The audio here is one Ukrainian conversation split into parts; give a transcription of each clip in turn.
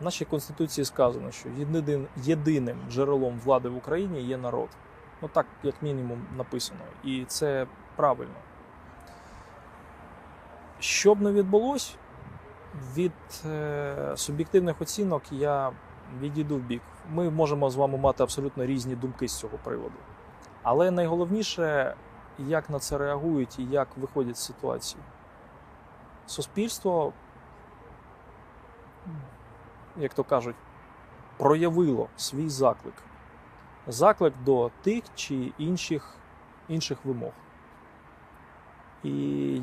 В нашій конституції сказано, що єдиним, джерелом влади в Україні є народ. Ну так, як мінімум, написано. І це правильно. Що б не відбулось, від е, суб'єктивних оцінок я відійду в бік. Ми можемо з вами мати абсолютно різні думки з цього приводу. Але найголовніше, як на це реагують і як виходять з ситуації. Суспільство, як то кажуть, проявило свій заклик. Заклик до тих чи інших, інших вимог. І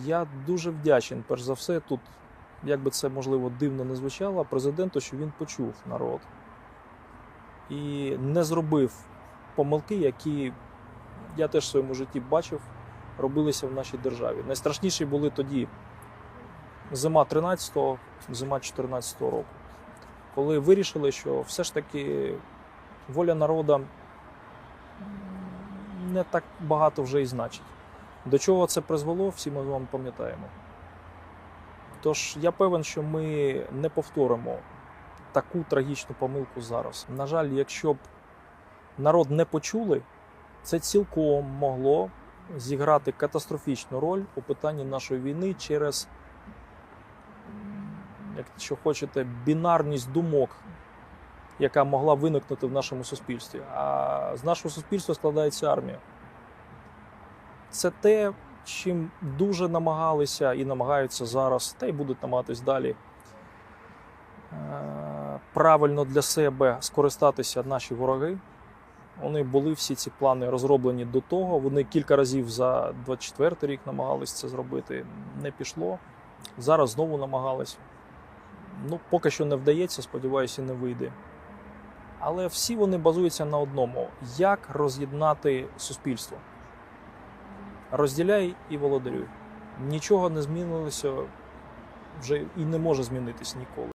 я дуже вдячен, перш за все, тут, як би це можливо дивно не звучало, президенту, що він почув народ і не зробив помилки, які я теж в своєму житті бачив, робилися в нашій державі. Найстрашніші були тоді зима 13-го, зима 14-го року, коли вирішили, що все ж таки воля народу не так багато вже і значить. До чого це призвело, всі ми з вами пам'ятаємо. Тож я певен, що ми не повторимо таку трагічну помилку зараз. На жаль, якщо б народ не почули, це цілком могло зіграти катастрофічну роль у питанні нашої війни через, якщо хочете, бінарність думок, яка могла виникнути в нашому суспільстві. А з нашого суспільства складається армія. Це те, чим дуже намагалися і намагаються зараз, та й будуть намагатись далі е, правильно для себе скористатися наші вороги. Вони були всі ці плани розроблені до того. Вони кілька разів за 24 рік намагались це зробити. Не пішло. Зараз знову намагались. Ну, поки що не вдається, сподіваюся, не вийде. Але всі вони базуються на одному: як роз'єднати суспільство. Розділяй і володарюй. Нічого не змінилося вже і не може змінитись ніколи.